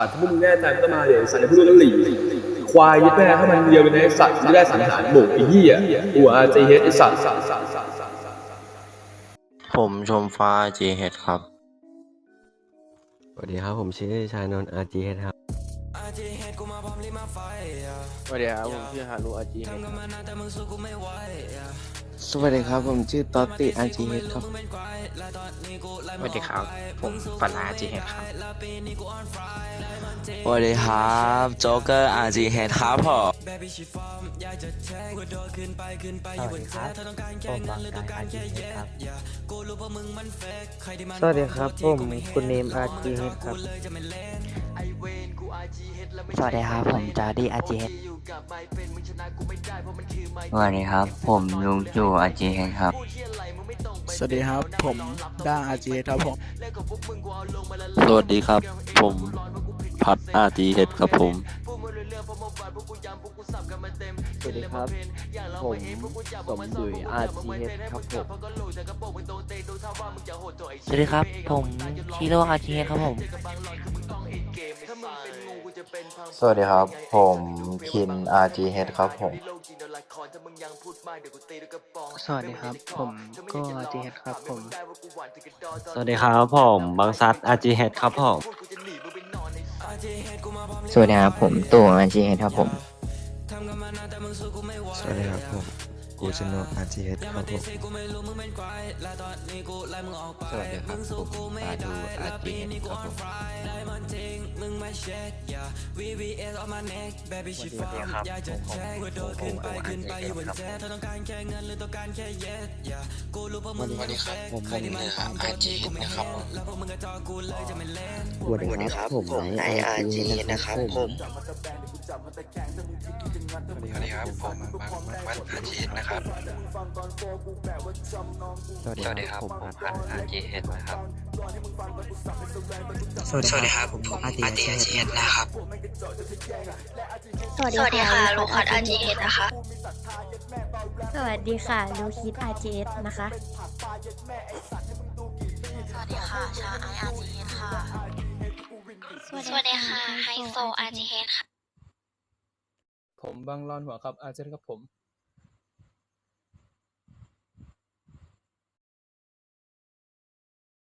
สัตว์ถ้าพวกมึงแน่ใจมันก็มาเดี๋ยวสัตว์จะพูดแล้วหลีควายยึดแม่ให้มันเดียวเลยนะไอ้สัตว์ไม่ได้สังหารหมูไอ้เหี้ยหัวใจเฮ็ดไอ้สัตว์ผมชมฟ้า JH ครับ สวัสดีครับ ผมชื่อชานนท์อาร์จีครับ สวัสดีครับผมชื่อฮารุอาจีเฮดสวัสดีครับผมชื่อต๊อตติ RGH ครับ สวัสดีครับ ผมฟันลาจีเฮดครับ สวัสดีครับโจ๊กเกอร์ RGH ครับผมสวัสดีครับผมบางกายอาจีเฮดครับ สวัสดีครับผมคุณเนมอาร์จีเฮดครับ ส วัสดีครับ ผมจาร์ดี้อาจีเฮดสวัสดีครับ ผมลุงจู่อาจีเฮครับ สวัสดีครับ ผมด้าอาจีครับผม สวัสดีครับ ผมพัด RGH ครับผม สวัสดีครับ ผมสมดุยอาร์จีเฮดครับผม สวัสดีครับ ผมชิโร่อาจีเฮดครับผม สวัสดีครับ ผมคิน RGH ครับผม สวัสดีครับ ผมก็อาร์จีเฮดครับผม สวัสดีครับผมบางซัดอาร์จีเครับผม สวัสดีครับผมตู่อาจีเฮดครับผม สวัสดีครับผม กูชโนอาร์จีเครับผมสวัสดีครับผมปาดู RGH ครับผมสวัสดีครับผมผมโออาจีเฮดครับสวัสดีครับผมมงเหนือ RGH นะครับสวัสดีครับผมไออาร์จีเฮดนะครับผมสวัสดีครับผมวัด RGH นะครับ สวัสดีครับผมพัน RGH นะครับ สวัสดีครับผมอาจีเฮดนะครับ สวัสดีค่ะลูคัส RGS นะคะ สวัสดีค่ะลูคิด RGS นะคะ สวัสดีค่ะชาไอ RGS ค่ะ สวัสดีค่ะไฮโซ RGS ค่ะ ผมบางลอน หัวครับ อาเจนครับผม